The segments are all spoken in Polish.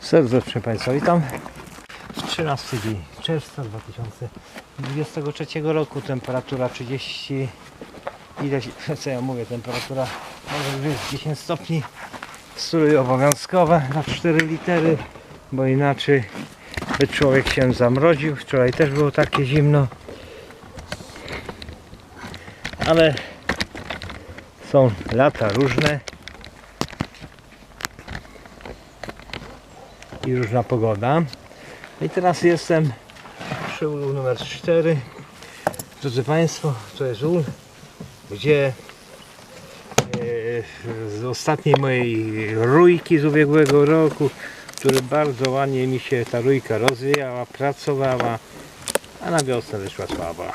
Serdecznie Państwa witam. W 13 dzień czerwca 2023 roku temperatura 30 ileś, co ja mówię, temperatura może być 10 stopni strój obowiązkowe na 4 litery, bo inaczej by człowiek się zamroził. Wczoraj też było takie zimno. Ale są lata różne i różna pogoda. I teraz jestem przy ulu numer 4. Drodzy Państwo, to jest ul, gdzie e, z ostatniej mojej rójki z ubiegłego roku, który bardzo ładnie mi się ta rójka rozwijała, pracowała, a na wiosnę wyszła słaba.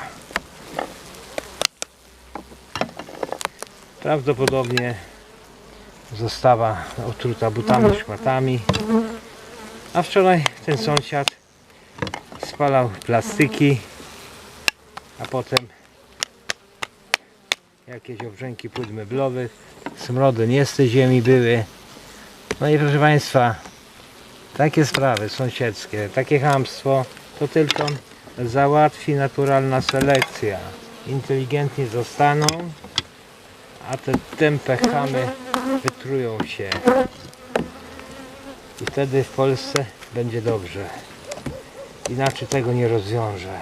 Prawdopodobnie została otruta butami, szmatami. A wczoraj ten sąsiad spalał plastyki, a potem jakieś obrzęki płyt meblowych, smrody nie z tej ziemi były. No i proszę Państwa, takie sprawy sąsiedzkie, takie hamstwo, to tylko załatwi naturalna selekcja. Inteligentni zostaną, a te tępe chamy wytrują się. I wtedy w Polsce będzie dobrze. Inaczej tego nie rozwiążę.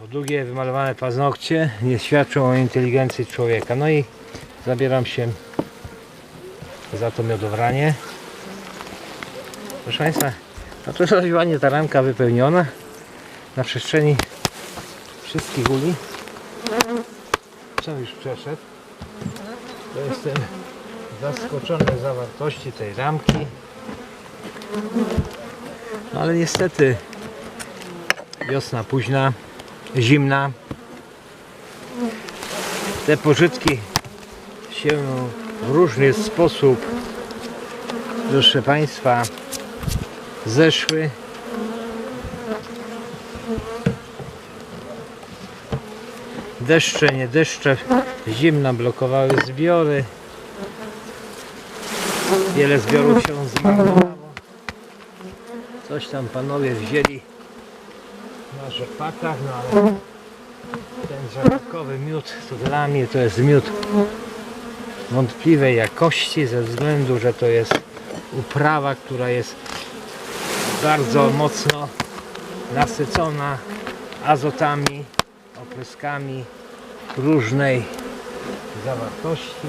Bo długie wymalowane paznokcie nie świadczą o inteligencji człowieka. No i zabieram się za to miodobranie. Proszę Państwa, no to jest ładnie ta ramka wypełniona na przestrzeni wszystkich uli. Co już przeszedł. To jestem zaskoczony zawartości tej ramki. No ale niestety wiosna późna, zimna. Te pożytki się w różny sposób, proszę Państwa, zeszły. Deszcze, nie deszcze, zimna blokowały zbiory. Wiele zbiorów się zmarnowało. Coś tam panowie wzięli na rzepakach, no ale ten rzepakowy miód to dla mnie to jest miód wątpliwej jakości ze względu, że to jest uprawa, która jest bardzo mocno nasycona azotami, opryskami różnej zawartości.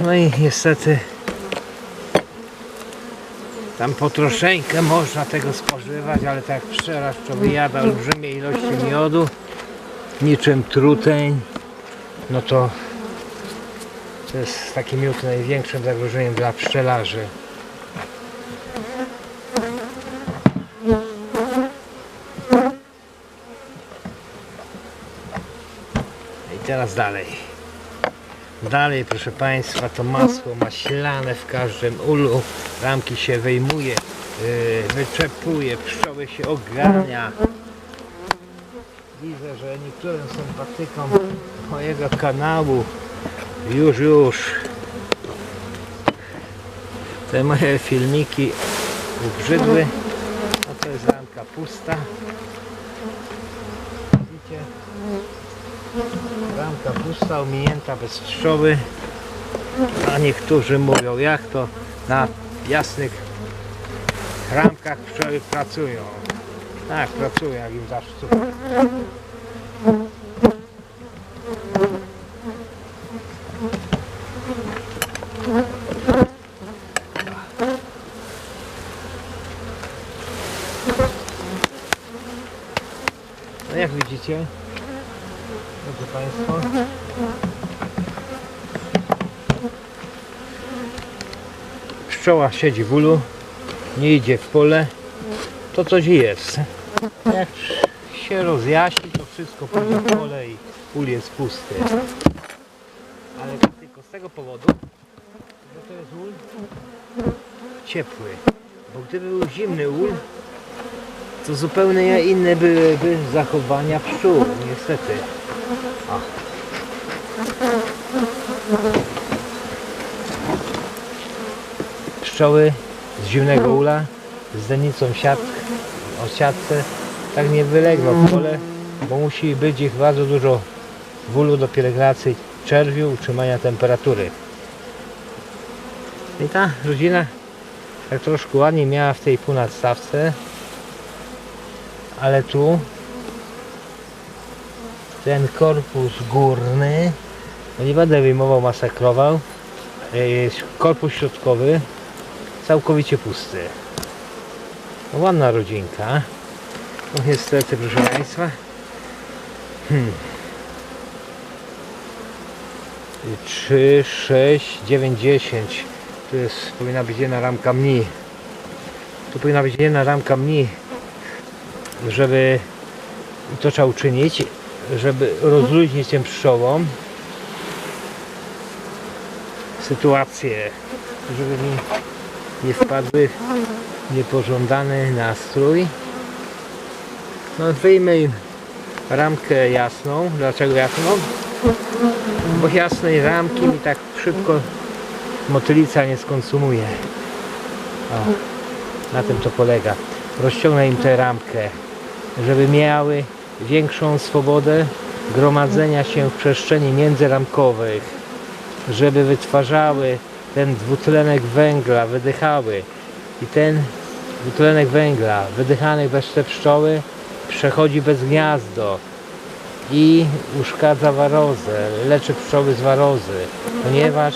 No i niestety tam po troszeczkę można tego spożywać, ale tak jak pszczela to wyjada olbrzymie ilości miodu, niczym truteń, no to to jest taki miód największym zagrożeniem dla pszczelarzy. I teraz dalej. Dalej, proszę Państwa, to masło maślane w każdym ulu. Ramki się wyjmuje, yy, wyczepuje, pszczoły się ogania. Widzę, że niektórym sympatykom mojego kanału już, już te moje filmiki ubrzydły. No to jest ramka pusta. Widzicie? Pusta, ominięta bez pszczoły. A niektórzy mówią, jak to na jasnych ramkach pszczoły pracują. Tak, pracują, jak im cukier. No jak widzicie, drodzy Państwo, pszczoła siedzi w ulu, nie idzie w pole, to coś jest. Jak się rozjaśni, to wszystko pójdzie w pole i ul jest pusty. Ale tylko z tego powodu, że to jest ul ciepły. Bo gdyby był zimny ul, to zupełnie inne byłyby zachowania pszczół, niestety. O. Pszczoły z zimnego ula, z denicą siat, o siatce, tak nie wylegną w pole, bo musi być ich bardzo dużo w ulu do pielęgnacji czerwiu, utrzymania temperatury. I ta rodzina tak troszkę ładnie miała w tej półnadstawce, ale tu ten korpus górny, no nie będę wyjmował, masakrował, e, jest korpus środkowy całkowicie pusty. No, ładna rodzinka. No niestety, proszę Państwa. Hmm. 3, 6, 9, 10. Tu jest, powinna być jedna ramka mniej. Tu powinna być jedna ramka mniej, żeby to trzeba uczynić, żeby rozluźnić tym pszczołom sytuację, żeby mi nie wpadły w niepożądany nastrój. No wyjmę im ramkę jasną. Dlaczego jasną? Bo jasnej ramki mi tak szybko motylica nie skonsumuje. O, na tym to polega. Rozciągnę im tę ramkę, żeby miały większą swobodę gromadzenia się w przestrzeni międzyramkowych, żeby wytwarzały ten dwutlenek węgla, wydychały i ten dwutlenek węgla wydychany przez te pszczoły przechodzi bez gniazdo i uszkadza warozę, leczy pszczoły z warozy, ponieważ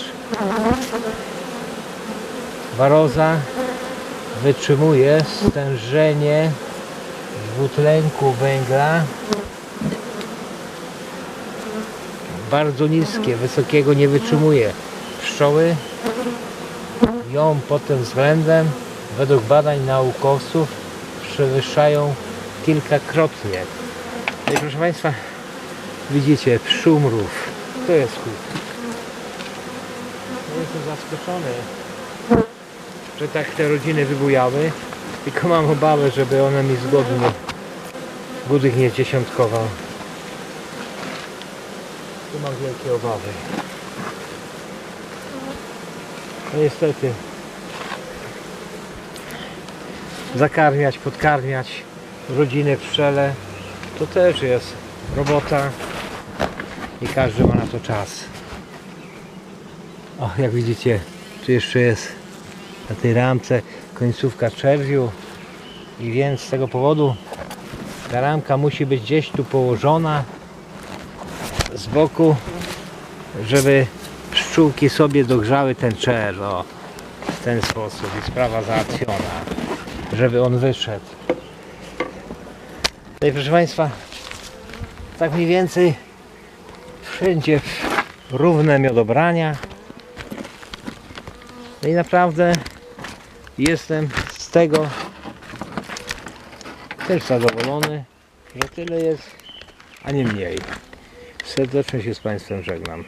waroza wytrzymuje stężenie dwutlenku węgla bardzo niskie, wysokiego nie wytrzymuje. Pszczoły ją pod tym względem według badań naukowców przewyższają kilkakrotnie. I proszę Państwa, widzicie, pszczółmrów. To jest chłód. Ja jestem zaskoczony, że tak te rodziny wybujały. Tylko mam obawę, żeby one mi zgodnie budych nie dziesiątkował. Tu mam wielkie obawy. No niestety. Zakarmiać, podkarmiać rodziny pszczele to też jest robota i każdy ma na to czas. O, jak widzicie, tu jeszcze jest na tej ramce końcówka czerwiu i więc z tego powodu ta ramka musi być gdzieś tu położona z boku, żeby pszczółki sobie dogrzały ten czerw. O, w ten sposób i sprawa załatwiona, żeby on wyszedł. No proszę Państwa, tak mniej więcej wszędzie równe miodobrania. No i naprawdę jestem z tego też zadowolony, że tyle jest, a nie mniej. Serdecznie się z Państwem żegnam.